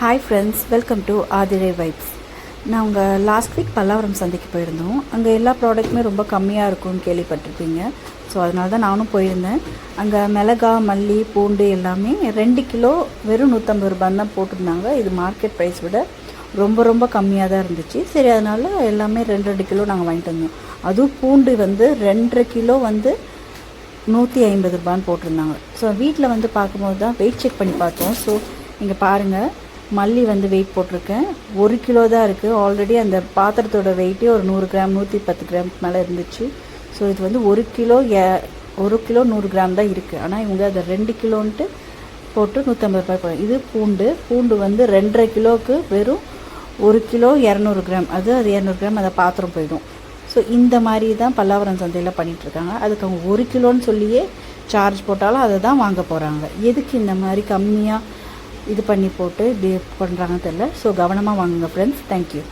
Hi friends welcome to Aathirai vibes நான் உங்கள் last week Pallavaram சந்தைக்கு போயிருந்தோம். அங்கே எல்லா ப்ராடக்ட்டுமே ரொம்ப கம்மியாக இருக்கும்னு கேள்விப்பட்டிருப்பீங்க. ஸோ அதனால தான் நானும் போயிருந்தேன். அங்கே மிளகா மல்லி பூண்டு எல்லாமே ரெண்டு கிலோ வெறும் நூற்றம்பது ரூபான்னு தான் போட்டிருந்தாங்க. இது மார்க்கெட் ப்ரைஸ் விட ரொம்ப ரொம்ப கம்மியாக தான் இருந்துச்சு. சரி அதனால் எல்லாமே ரெண்டு ரெண்டு கிலோ நாங்கள் வாங்கிட்டு வந்தோம். அதுவும் பூண்டு வந்து ரெண்டரை கிலோ வந்து நூற்றி ஐம்பது ரூபான்னு போட்டிருந்தாங்க. ஸோ வீட்டில் வந்து பார்க்கும்போது தான் வெயிட் செக் பண்ணி பார்த்தோம். ஸோ இங்கே பாருங்கள் மல்லி வந்து வெயிட் போட்டிருக்கேன். ஒரு கிலோ தான் இருக்குது ஆல்ரெடி அந்த பாத்திரத்தோட வெயிட்டே ஒரு நூறு கிராம் நூற்றி பத்து கிராம் மேலே இருந்துச்சு. ஸோ இது வந்து ஒரு கிலோ எ ஒரு கிலோ நூறு கிராம் தான் இருக்குது ஆனால் இவங்க அதை ரெண்டு கிலோன்ட்டு போட்டு நூற்றம்பது ரூபாய் போகிறோம் இது பூண்டு. பூண்டு வந்து ரெண்டரை கிலோவுக்கு வெறும் ஒரு கிலோ இரநூறு கிராம். அது அது இரநூறு கிராம் அதை பாத்திரம் போயிடும். ஸோ இந்த மாதிரி தான் பல்லாவரம் சந்தையில் பண்ணிகிட்ருக்காங்க அதுக்கு அவங்க ஒரு கிலோன்னு சொல்லியே சார்ஜ் போட்டாலும் அதை தான் வாங்க போகிறாங்க எதுக்கு இந்த மாதிரி கம்மியாக இது பண்ணி போட்டு இப்படி பண்ணுறாங்கன்னு தெரில ஸோ கவனமாக வாங்குங்க ஃப்ரெண்ட்ஸ் தேங்க்யூ